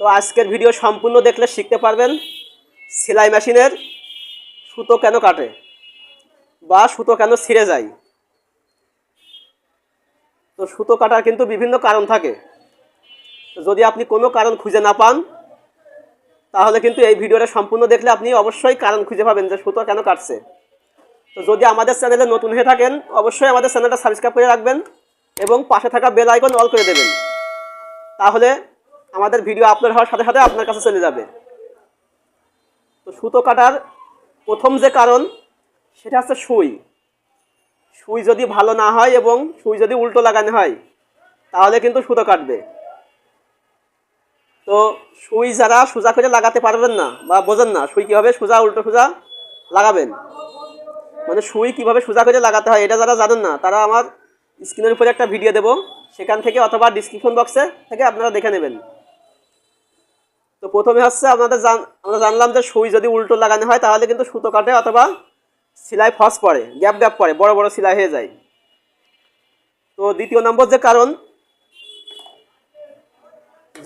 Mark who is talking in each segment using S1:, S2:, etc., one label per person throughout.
S1: তো আজকের ভিডিও সম্পূর্ণ দেখলে শিখতে পারবেন সেলাই মেশিনের সুতো কেন কাটে বা সুতো কেন ছিঁড়ে যায়। তো সুতো কাটার কিন্তু বিভিন্ন কারণ থাকে। যদি আপনি কোনো কারণ খুঁজে না পান, তাহলে কিন্তু এই ভিডিওটা সম্পূর্ণ দেখলে আপনি অবশ্যই কারণ খুঁজে পাবেন যে সুতো কেন কাটছে। তো যদি আমাদের চ্যানেলে নতুন হয়ে থাকেন, অবশ্যই আমাদের চ্যানেলটা সাবস্ক্রাইব করে রাখবেন এবং পাশে থাকা বেল আইকন অল করে দেবেন। তাহলে আমাদের ভিডিও আপলোড হওয়ার সাথে সাথে আপনার কাছে চলে যাবে। তো সুতো কাটার প্রথম যে কারণ, সেটা হচ্ছে সুই। সুই যদি ভালো না হয় এবং সুই যদি উল্টো লাগানো হয়, তাহলে কিন্তু সুতো কাটবে। তো সুই যারা সোজা করে লাগাতে পারবেন না বা বোঝেন না সুই কীভাবে সোজা, উল্টো সোজা লাগাবেন। মানে সুই কীভাবে সোজা করে লাগাতে হয়, এটা যারা জানেন না, তারা আমার স্ক্রিনের উপরে একটা ভিডিও দেবো। সেখান থেকে অথবা ডিসক্রিপশন বক্সে থেকে আপনারা দেখে নেবেন। তো প্রথমে হচ্ছে আপনাদের জান আমরা জানলাম যে সুই যদি উল্টো লাগানো হয়, তাহলে কিন্তু সুতো কাটে অথবা সেলাই ফস পড়ে, গ্যাপ গ্যাপ পড়ে, বড় বড় সেলাই হয়ে যায়। তো দ্বিতীয় নম্বর যে কারণ,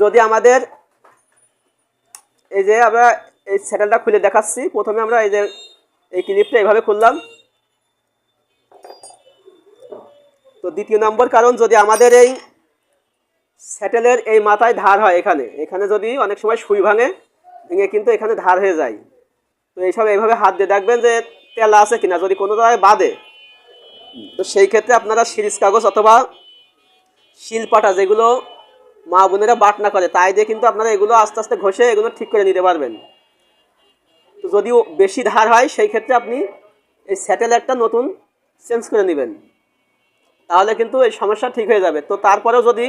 S1: যদি আমাদের এই যে আমরা এই স্যাটেলটা খুলে দেখাচ্ছি, প্রথমে আমরা এই যে এই ক্লিপটা এইভাবে খুললাম। তো দ্বিতীয় নম্বর কারণ, যদি আমাদের এই স্যাটেলের এই মাথায় ধার হয় এখানে। এখানে যদি অনেক সময় সুই ভাঙে, ভেঙে কিন্তু এখানে ধার হয়ে যায়। তো এইসব এইভাবে হাত দিয়ে দেখবেন যে তেলা আছে কিনা, যদি কোনো জায়গায় বাঁধে। তো সেই ক্ষেত্রে আপনারা সিরিজ কাগজ অথবা শিলপাটা যেগুলো মা বোনেরা বাটনা করে, তাই দিয়ে কিন্তু আপনারা এগুলো আস্তে আস্তে ঘষে এগুলো ঠিক করে নিতে পারবেন। তো যদিও বেশি ধার হয়, সেই ক্ষেত্রে আপনি এই স্যাটেলাইটটা নতুন চেঞ্জ করে নেবেন। তাহলে কিন্তু এই সমস্যা ঠিক হয়ে যাবে। তো তারপরেও যদি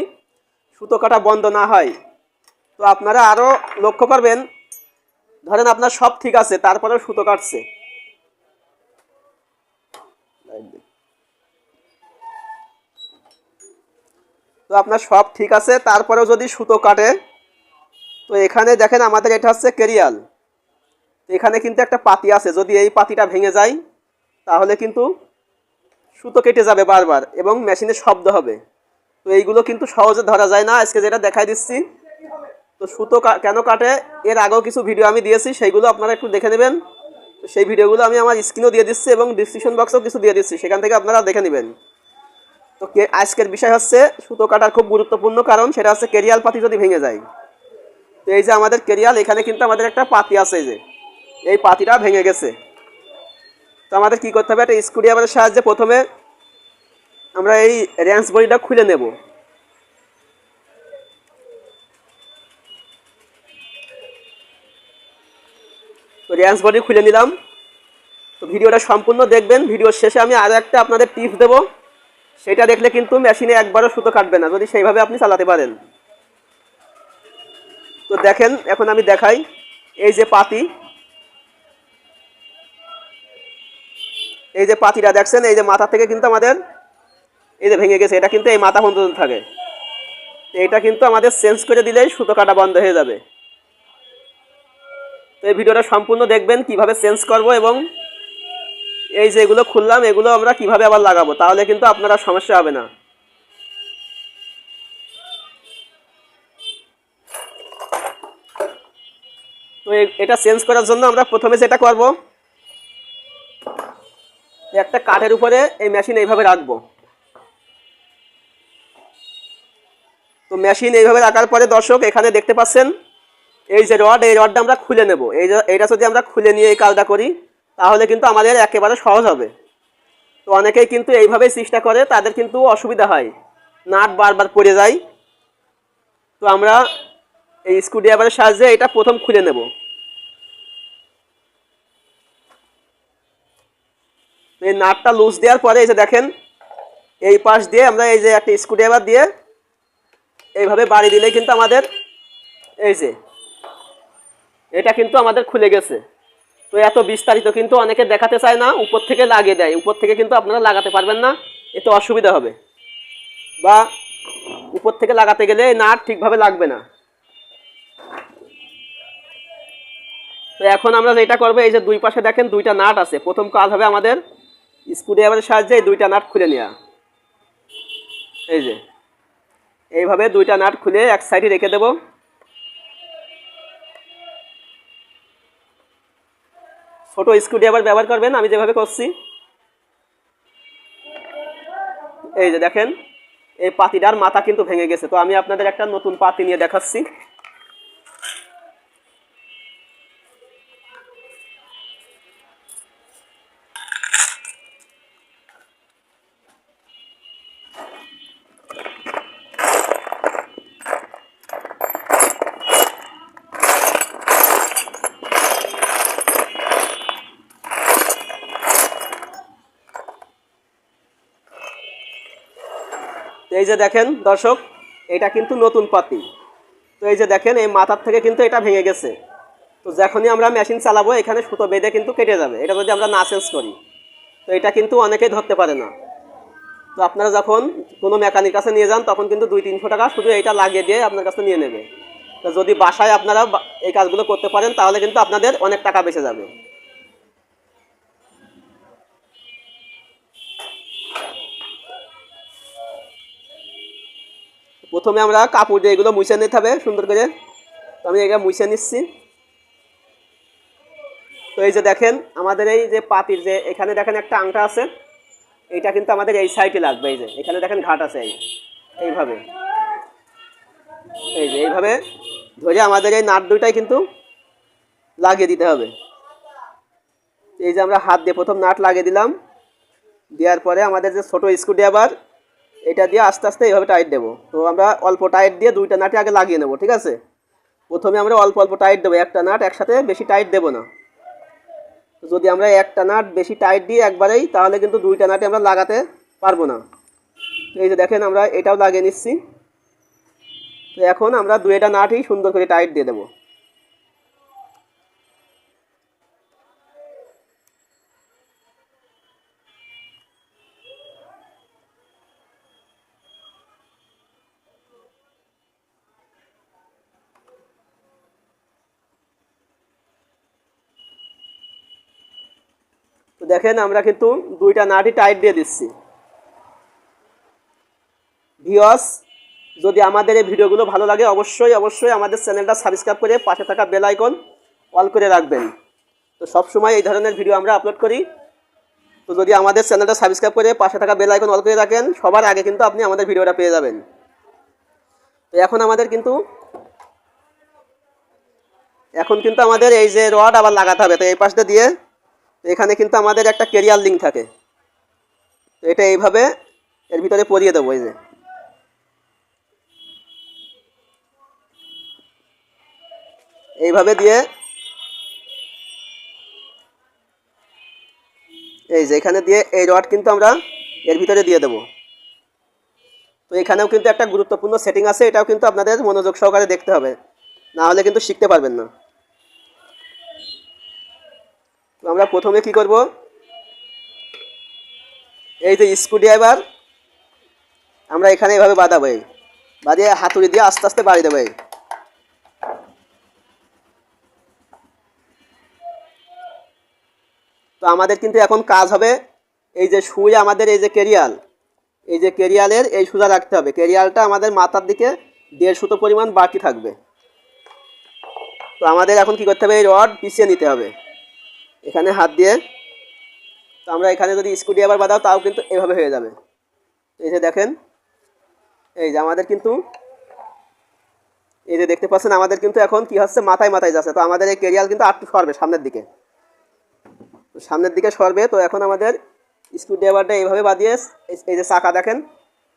S1: সুতো কাটা বন্ধ না হয়। তো আপনারা আরও লক্ষ্য করবেন, ধরেন আপনার সব ঠিক আছে, তারপরেও সুতো কাটছে। তো আপনার সব ঠিক আছে, তারপরেও যদি সুতো কাটে, তো এখানে দেখেন আমাদের এটা হচ্ছে কেরিয়াল। এখানে কিন্তু একটা পাতি আছে, যদি এই পাতিটা ভেঙে যায়, তাহলে কিন্তু সুতো কেটে যাবে বারবার এবং মেশিনে শব্দ হবে। তো এইগুলো কিন্তু সহজে ধরা যায় না। আজকে যেটা দেখাই দিচ্ছি, তো সুতো কেন কাটে? এর আগেও কিছু ভিডিও আমি দিয়েছি, সেইগুলো আপনারা একটু দেখে নেবেন। সেই ভিডিওগুলো আমি আমার স্ক্রিনও দিয়ে দিচ্ছি এবং ডিসক্রিপশন বক্সেও কিছু দিয়ে দিচ্ছি, সেখান থেকে আপনারা দেখে নেবেন। তো আজকের বিষয় হচ্ছে সুতো কাটার খুব গুরুত্বপূর্ণ কারণ সেটা হচ্ছে কেরিয়াল পাতি যদি ভেঙে যায়। তো এই যে আমাদের কেরিয়াল, এখানে কিন্তু আমাদের একটা পাতি আছে যে, এই পাতিটা ভেঙে গেছে। তো আমাদের কি করতে হবে? একটা স্ক্রুড্রাইভারের সাহায্যে প্রথমে আমরা এই র্যান্স বডিটা খুলে নেব। তো বডি খুলে নিলাম। তো ভিডিওটা সম্পূর্ণ দেখবেন। ভিডিওর শেষে আমি আরও একটা আপনাদের টিপস দেবো। সেটা দেখলে কিন্তু মেশিনে একবারও সুতো কাটবে না, যদি সেইভাবে আপনি চালাতে পারেন। তো দেখেন, এখন আমি দেখাই। এই যে পাতি। এই যে পাতিটা দেখছেন, এই যে মাথা থেকে কিন্তু আমাদের এই যে ভেঙে গেছে, এটা কিন্তু এই মাথা পর্যন্ত থাকে। এটা কিন্তু আমাদের চেঞ্জ করে দিলেই সুতো কাটা বন্ধ হয়ে যাবে। তো এই ভিডিওটা সম্পূর্ণ দেখবেন, কীভাবে চেঞ্জ করব এবং এই যে এগুলো খুললাম, এগুলো আমরা কীভাবে আবার লাগাবো, তাহলে কিন্তু আপনারা সমস্যা হবে না। তো এটা চেঞ্জ করার জন্য আমরা প্রথমে যেটা করব, একটা কাঠের উপরে এই মেশিন এইভাবে রাখব। মেশিন এইভাবে রাখার পরে দর্শক এখানে দেখতে পাচ্ছেন, এই যে রড এই রডটা আমরা খুলে নেব। এই এইটা যদি আমরা খুলে নিয়ে এই কাজটা করি, তাহলে কিন্তু আমাদের একেবারে সহজ হবে। তো অনেকেই কিন্তু এইভাবেই চেষ্টা করে, তাদের কিন্তু অসুবিধা হয়। নাট বারবার পড়ে যায়। তো আমরা এই স্ক্রুড্রাইভারের সাহায্যে এটা প্রথম খুলে নেব। এই নাটটা লুজ দেওয়ার পরে এই যে দেখেন, এই পাশ দিয়ে আমরা এই যে একটা স্ক্রুড্রাইভার দিয়ে এইভাবে বাড়ি দিলে কিন্তু আমাদের, এই যে, এটা কিন্তু আমাদের খুলে গেছে। তো এত বিস্তারিত কিন্তু অনেকে দেখাতে চায় না, উপর থেকে লাগিয়ে দেয়। উপর থেকে কিন্তু আপনারা লাগাতে পারবেন না, এতে অসুবিধা হবে। বা উপর থেকে লাগাতে গেলে নাট ঠিকভাবে লাগবে না। তো এখন আমরা যেটা করব, এই যে দুই পাশে দেখেন দুইটা নাট আছে। প্রথম কাজ হবে আমাদের স্ক্রুড্রাইভারের সাহায্যে এই দুইটা নাট খুলে নেওয়া এই যে এইভাবে দুইটা নাট খুলে এক সাইডে রেখে দেব। ছোটো স্ক্রুড্রাইভার ব্যবহার করবেন, আমি যেভাবে করছি। এই যে দেখেন, এই পাতিটার মাথা কিন্তু ভেঙে গেছে। তো আমি আপনাদের একটা নতুন পাতি নিয়ে দেখাচ্ছি। তো এই যে দেখেন দর্শক, এটা কিন্তু নতুন পাতি। তো এই যে দেখেন, এই মাথার থেকে কিন্তু এটা ভেঙে গেছে। তো যখনই আমরা মেশিন চালাবো, এখানে সুতো বেঁধে কিন্তু কেটে যাবে। এটা যদি আমরা না চেঞ্জ করি, তো এটা কিন্তু অনেকেই ধরতে পারে না। তো আপনারা যখন কোনো মেকানিক কাছে নিয়ে যান, তখন কিন্তু দুই, তিনশো টাকা শুধু এইটা লাগিয়ে দিয়ে আপনার কাছে নিয়ে নেবে। তো যদি বাসায় আপনারা এই কাজগুলো করতে পারেন, তাহলে কিন্তু আপনাদের অনেক টাকা বেঁচে যাবে। প্রথমে আমরা কাপড় দিয়ে এগুলো মুছে নিতে হবে সুন্দর করে। তো আমি এটা মুছে নিচ্ছি। তো এই যে দেখেন, আমাদের এই যে পাতির যে, এখানে দেখেন একটা আংটা আছে। এইটা কিন্তু আমাদের এই সাইডে লাগবে, এই যে। এখানে দেখেন ঘাট আছে, এই এইভাবে। এই যে, এইভাবে ধরে আমাদের এই নাট দুইটাই কিন্তু লাগিয়ে দিতে হবে। এই যে আমরা হাত দিয়ে প্রথম নাট লাগিয়ে দিলাম। দেওয়ার পরে আমাদের যে ছোটো স্ক্রুড্রাইভার এটা দিয়ে আস্তে আস্তে এইভাবে টাইট দেবো। তো আমরা অল্প টাইট দিয়ে দুইটা নাটে আগে লাগিয়ে নেব, ঠিক আছে? প্রথমে আমরা অল্প অল্প টাইট দেবো, একটা নাট একসাথে বেশি টাইট দেবো না। যদি আমরা একটা নাট বেশি টাইট দিই একবারেই, তাহলে কিন্তু দুইটা নাটে আমরা লাগাতে পারব না। এই যে দেখেন আমরা এটাও লাগিয়ে নিচ্ছি। তো এখন আমরা দুইটা নাটই সুন্দর করে টাইট দিয়ে দেবো। তো দেখেন আমরা কিন্তু দুইটা নাটই টাইট দিয়ে দিচ্ছি। ভিওস যদি আমাদের এই ভিডিওগুলো ভালো লাগে, অবশ্যই অবশ্যই আমাদের চ্যানেলটা সাবস্ক্রাইব করে পাশে থাকা বেল আইকন অল করে রাখবেন। তো সব সময় এই ধরনের ভিডিও আমরা আপলোড করি। তো যদি আমাদের চ্যানেলটা সাবস্ক্রাইব করে পাশে থাকা বেল আইকন অল করে রাখেন, সবার আগে কিন্তু আপনি আমাদের ভিডিওটা পেয়ে যাবেন। তো এখন আমাদের কিন্তু, এখন কিন্তু আমাদের এই যে রড আবার লাগাতে হবে। তো এই পাশটা দিয়ে তো এখানে কিন্তু আমাদের একটা কেরিয়ার লিঙ্ক থাকে। তো এটা এইভাবে এর ভিতরে পরিয়ে দেবো, এই যে। এইভাবে দিয়ে এই যে, এখানে দিয়ে এই রড কিন্তু আমরা এর ভিতরে দিয়ে দেবো। তো এখানেও কিন্তু একটা গুরুত্বপূর্ণ সেটিং আছে, এটাও কিন্তু আপনাদের মনোযোগ সহকারে দেখতে হবে। না হলে কিন্তু শিখতে পারবেন না। তো আমরা প্রথমে কি করব? এই যে স্ক্রু ড্রাইভার আমরা এখানে এভাবে বাঁধাবো এই। বাঁধিয়ে হাতুড়ি দিয়ে আস্তে আস্তে বাড়ি দেবো তো আমাদের কিন্তু এখন কাজ হবে এই যে সুই আমাদের, এই যে কেরিয়াল এই যে কেরিয়ালের এই সুজা রাখতে হবে। কেরিয়ালটা আমাদের মাথার দিকে দেড় সুতো পরিমাণ বাকি থাকবে। তো আমাদের এখন কি করতে হবে? এই রড পিছিয়ে নিতে হবে। এখানে হাত দিয়ে। তো আমরা এখানে যদি স্কুটি আবার বাঁধাও, তাও কিন্তু এভাবে হয়ে যাবে। এই যে দেখেন, এই যে আমাদের কিন্তু, এই যে দেখতে পাচ্ছেন, আমাদের কিন্তু এখন কি হচ্ছে, মাথায় মাথায় যাচ্ছে। তো আমাদের এই কেরিয়াল কিন্তু আটটু সরবে সামনের দিকে। সামনের দিকে সরবে, তো এখন আমাদের স্ক্রুড্রাইভারটা এইভাবে বাঁধিয়ে, এই- যে চাকা দেখেন,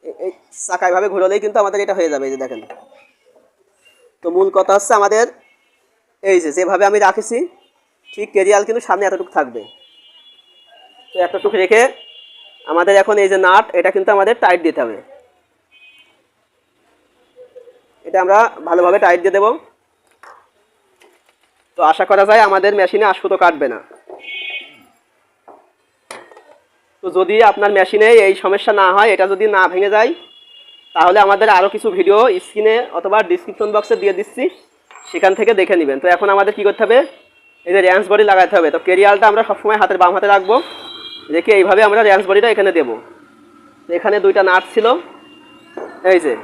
S1: এই- এই চাকা এভাবে ঘুরলেই কিন্তু আমাদের এটা হয়ে যাবে, এই যে দেখেন। তো মূল কথা হচ্ছে আমাদের, এই যে যেভাবে আমি রাখেছি ঠিক কেরিয়াল কিন্তু সামনে এতটুকু থাকবে। তো এতটুকু রেখে আমাদের এখন এই যে নাট, এটা কিন্তু আমাদের টাইট দিতে হবে। এটা আমরা ভালোভাবে টাইট দিয়ে দেবো। তো আশা করা যায় আমাদের মেশিনে আর সুতো কাটবে না। তো যদি আপনার মেশিনে এই সমস্যা না হয়, এটা যদি না ভেঙে যায়, তাহলে আমাদের আরও কিছু ভিডিও স্ক্রিনে অথবা ডিসক্রিপশন বক্সে দিয়ে দিচ্ছি। সেখান থেকে দেখে নেবেন। তো এখন আমাদের কী করতে হবে? এই যে র্যান্স বডি লাগাতে হবে। তো কেরিয়ালটা আমরা সবসময় হাতের বাম হাতে রাখব। রেখে এইভাবে আমরা র্যান্স বডিটা এখানে দেবো। এখানে দুইটা নাট ছিল। এই যে,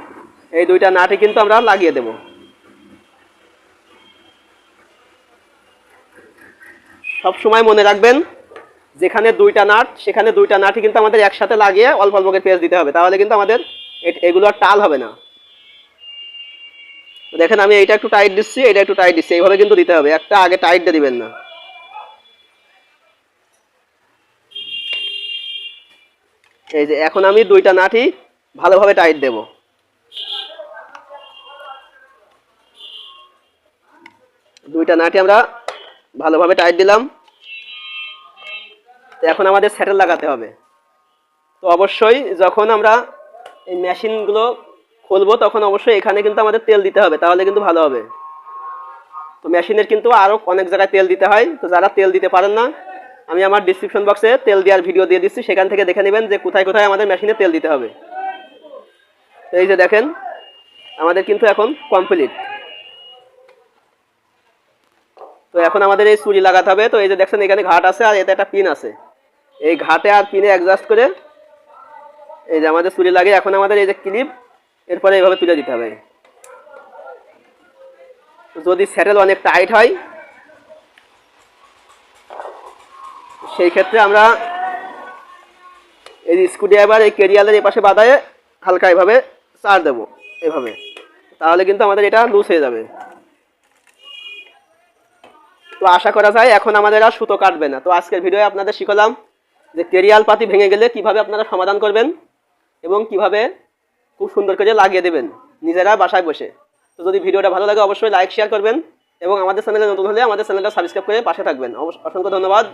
S1: এই দুইটা নাটই কিন্তু আমরা লাগিয়ে দেবো। সব সময় মনে রাখবেন, যেখানে দুইটা নাট, সেখানে দুইটা নাটই কিন্তু আমাদের একসাথে লাগিয়ে অল্প অল্প পেঁয়াজ দিতে হবে। তাহলে কিন্তু আমাদের এগুলো আর টাল হবে না। দেখেন আমি এইটা একটু টাইট দিচ্ছি এটা একটু টাইট দিচ্ছি, এইভাবে কিন্তু দিতে হবে, একটা আগে টাইট দিবেন না। এই যে এখন আমি দুইটা নাটই ভালোভাবে টাইট দেব। দুইটা নাটই আমরা ভালোভাবে টাইট দিলাম। এখন আমাদের স্যাটেল লাগাতে হবে। তো অবশ্যই যখন আমরা এই মেশিনগুলো খুলবো, তখন অবশ্যই এখানে কিন্তু আমাদের তেল দিতে হবে, তাহলে কিন্তু ভালো হবে। তো মেশিনের কিন্তু আরও অনেক জায়গায় তেল দিতে হয়, তো যারা তেল দিতে পারেন না, আমি আমার ডিসক্রিপশন বক্সে তেল দেওয়ার ভিডিও দিয়ে দিচ্ছি, সেখান থেকে দেখে নেবেন যে কোথায় কোথায় আমাদের মেশিনে তেল দিতে হবে। এই যে দেখেন, আমাদের কিন্তু এখন কমপ্লিট তো এখন আমাদের এই চুরি লাগাতে হবে, তো এই যে দেখছেন এখানে ঘাট আছে আর এতে একটা পিন আছে। এই ঘাটে আর পিনে অ্যাডজাস্ট করে এই যে আমাদের চুরি লাগে, এখন আমাদের এই যে ক্লিপ এরপরে এইভাবে তুলে দিতে হবে। যদি স্যাটেল অনেক টাইট হয়, সেই ক্ষেত্রে আমরা এই স্ক্রুড্রাইভার, এই কেরিয়ালের এই পাশে বাঁধায় হালকা এভাবে চার দেবো, এভাবে। তাহলে কিন্তু আমাদের এটা লুজ হয়ে যাবে। তো আশা করা যায় এখন আমাদের আর সুতো কাটবে না। তো আজকের ভিডিওয়ে আপনাদের শিখলাম যে কেরিয়াল পাতি ভেঙে গেলে কীভাবে আপনারা সমাধান করবেন এবং কীভাবে খুব সুন্দর করে লাগিয়ে দেবেন, নিজেরা বাসায় বসে। তো যদি ভিডিওটা ভালো লাগে, অবশ্যই লাইক শেয়ার করবেন এবং আমাদের চ্যানেলে নতুন হলে আমাদের চ্যানেলটা সাবস্ক্রাইব করে পাশে থাকবেন। অবশ্য- অসংখ্য ধন্যবাদ।